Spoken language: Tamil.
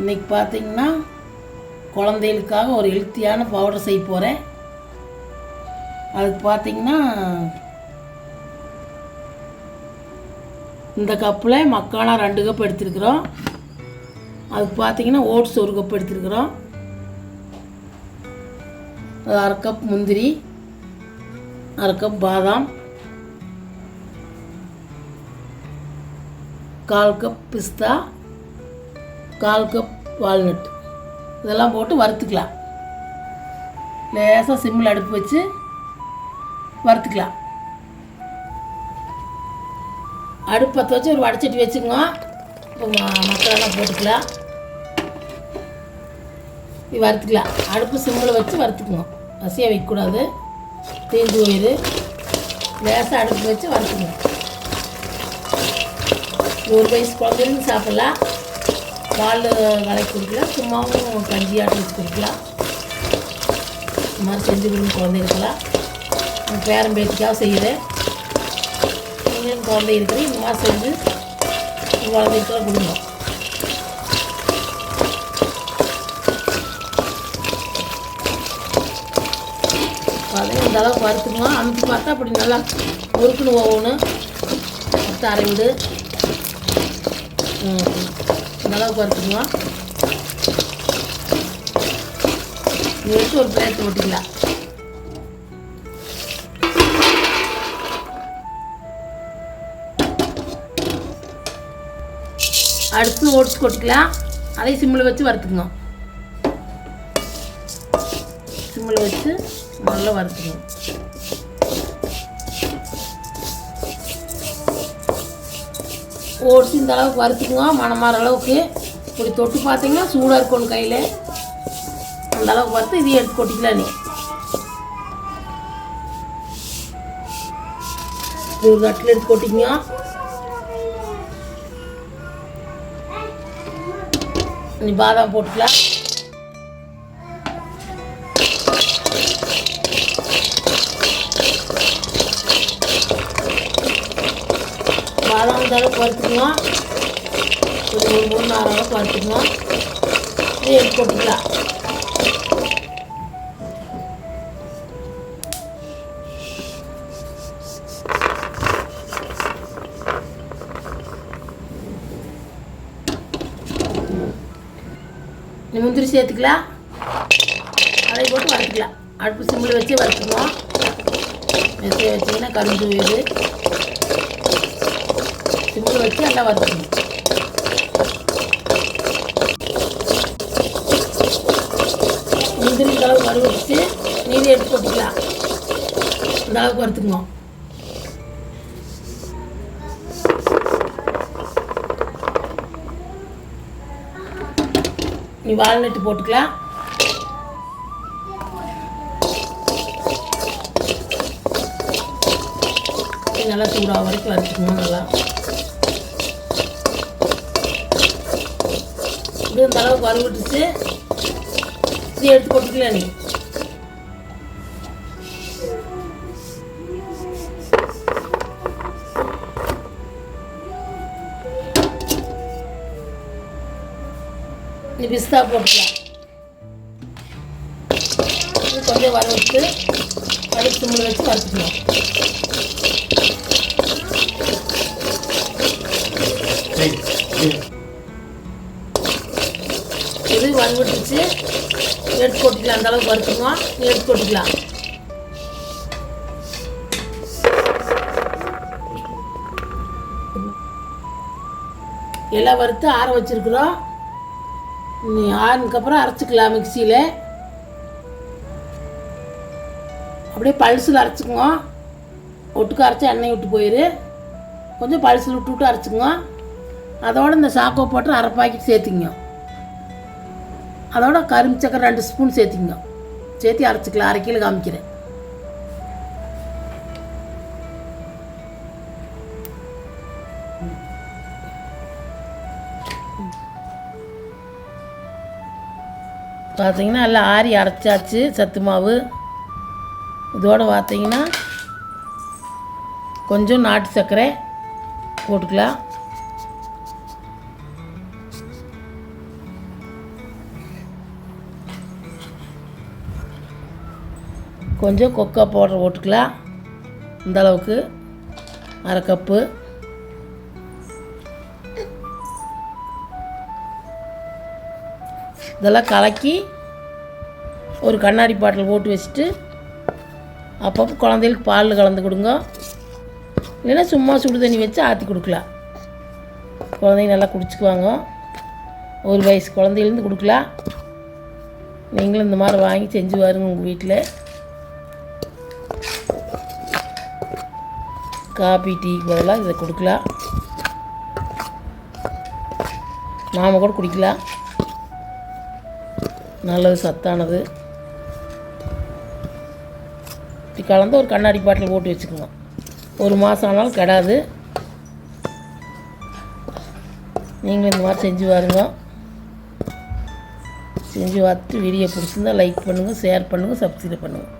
இன்றைக்கி பார்த்தீங்கன்னா குழந்தைகளுக்காக ஒரு ஹெல்த்தியான பவுடர் செய்ய போகிறேன் அதுக்கு பார்த்தீங்கன்னா இந்த கப்பில் மக்கானா ரெண்டு கப் எடுத்துருக்குறோம். அதுக்கு பார்த்தீங்கன்னா ஓட்ஸ் ஒரு கப் எடுத்துருக்குறோம். அரை கப் முந்திரி அரை கப் பாதாம் கால் கப் பிஸ்தா கால் கப் வால்நட். இதெல்லாம் போட்டு வறுத்துக்கலாம். லேசாக சிம்மில் அடுப்பு வச்சு வறுத்துக்கலாம். அடுப்பு பற்ற வச்சு ஒரு வடச்சட்டி வச்சுக்கோங்க இப்போ மக்களெல்லாம் போட்டுக்கலாம். இது வறுத்துக்கலாம். அடுப்பு சிம்மில் வச்சு வறுத்துக்கணும். பசியாக வைக்கக்கூடாது. தீந்து போயிடு லேசாக அடுப்பு வச்சு வறுத்துக்கணும். ஒரு வயசு குழந்தைங்க சாப்பிட்லாம். பால் வளைக்கு கொடுக்கலாம். சும்மாவும் கஞ்சி ஆட்டி வச்சு கொடுக்கலாம். இந்த மாதிரி செஞ்சு கொடுங்க குழந்தைகளுக்கெல்லாம். பேரம் பேரன் பேத்திக்காக செய்கிறேன் நீங்களும் குழந்தை இருக்கிற இந்த மாதிரி செஞ்சு உங்கள் குழந்தைகளுக்கெல்லாம் கொடுங்க அதையும் இந்த அளவுக்கு வறுத்துக்கலாம் அமுத்தி பார்த்தா அப்படி நல்லா பொறுக்குன்னு போகணும் அரை விடு ம், வறுத்துக்கலாம் அளவுக்கு வச்சு ஒரு பிளேட் ஓட்டிக்கலாம் அடுத்து ஓட்ஸ் கொட்டிக்கலாம். அதையும் சிம்மில் வச்சு வறுத்துக்கணும். சிம்மில் வச்சு நல்லா வறுத்துக்கணும். ஓட்ஸ் இந்த அளவுக்கு வறுத்துக்குங்க மணமாற அளவுக்கு. இப்படி தொட்டு பார்த்தீங்கன்னா சூடாக இருக்கணும் கையில். அந்த அளவுக்கு வறுத்து இதையும் எடுத்து கொட்டிக்கலாம் நீ. இது ஒரு தட்டில் எடுத்து கொட்டிக்கங்க. நீ பாதாம் போட்டுக்கலாம். இந்த அளவுக்கு வறுத்துக்கணும் ஒரு மூணு நாலு அளவுக்கு வறுத்துக்கணும் இது எடுத்து போட்டுக்கலாம். இந்த முந்திரி சேர்த்துக்கலாம். அதை போட்டு வறுத்துக்கலாம். அடுப்பு சிம்மில் வச்சு வறுத்துக்குவோம் மெத்தையை வச்சிங்கன்னா கரும்பு போயிடுது சிம்மில் வச்சு நல்லா வறுத்துக்கணும் முந்திரி இந்த வறு வச்சு மீதி எடுத்து போட்டுக்கலாம். அந்த அளவுக்கு வறுத்துக்குவோம் நீ வால்நட்டு போட்டுக்கலாம். நல்லா சூடாக வரைக்கும் வறுத்துக்கணும் நல்லா. இது இந்த அளவுக்கு வறுவிட்டுச்சு இது எடுத்து போட்டுக்கலாம் நீ. நீ பிஸ்தா போட்டுக்கலாம் இது கொஞ்சம் வறுவிட்டு அடுப்பு சிம்மில் வச்சு வறுத்துக்கலாம். Thank you. இது விட்டுச்சு எடுத்து கொட்டிக்கலாம் அந்த அளவுக்கு வறுத்துக்குவோம் எடுத்து கொட்டிக்கலாம் எல்லாம் வறுத்து ஆற வச்சிருக்கிறோம். நீ ஆறுனதுக்கப்புறம் அரைச்சிக்கலாம் மிக்சியில். அப்படியே பல்சில் அரைச்சிக்குவோம் ஒட்டுக்கு அரைச்சா எண்ணெய் விட்டு போயிரு. கொஞ்சம் பல்சில் விட்டு விட்டு அரைச்சிக்குங்க. அதோட இந்த சாக்கோ போட்டு அரை பாக்கெட் சேர்த்திங்க அதோட கரும்பு சக்கரை ரெண்டு ஸ்பூன் சேர்த்திங்க சேர்த்து அரைச்சிக்கலாம். அரை கிலோ காமிக்கிறேன். பார்த்தீங்கன்னா எல்லாம் ஆரி அரைச்சாச்சு. சத்து மாவு. இதோட பார்த்தீங்கன்னா கொஞ்சம் நாட்டு சர்க்கரை போட்டுக்கலாம். கொஞ்சம் கொக்கோ பவுடர் போட்டுக்கலாம். இந்த அளவுக்கு. அரை கப்பு. இதெல்லாம் கலக்கி ஒரு கண்ணாடி பாட்டில் போட்டு வச்சுட்டு அப்பப்போ குழந்தைகளுக்கு பால் கலந்து கொடுங்க. இல்லைன்னா சும்மா சுடு தண்ணி வச்சு ஆற்றி கொடுக்கலாம். குழந்தைங்க நல்லா குடிச்சுக்குவாங்க. ஒரு வயசு குழந்தையிலேருந்து கொடுக்கலாம். நீங்களும் இந்த மாதிரி வாங்கி செஞ்சு பாருங்க உங்கள் வீட்டில். காபி டீக்கு பதிலாக இதை கொடுக்கலாம். நாம் கூட குடிக்கலாம். நல்லது சத்தானது. இப்படி கலந்து ஒரு கண்ணாடி பாட்டில் போட்டு வச்சுக்கோங்க. ஒரு மாதம் ஆனாலும் கெடாது. நீங்களும் இந்த மாதிரி செஞ்சு பாருங்க. செஞ்சு பார்த்துட்டு வீடியோ பிடிச்சிருந்தா லைக் பண்ணுங்கள் ஷேர் பண்ணுங்கள் சப்ஸ்கிரைப் பண்ணுங்கள்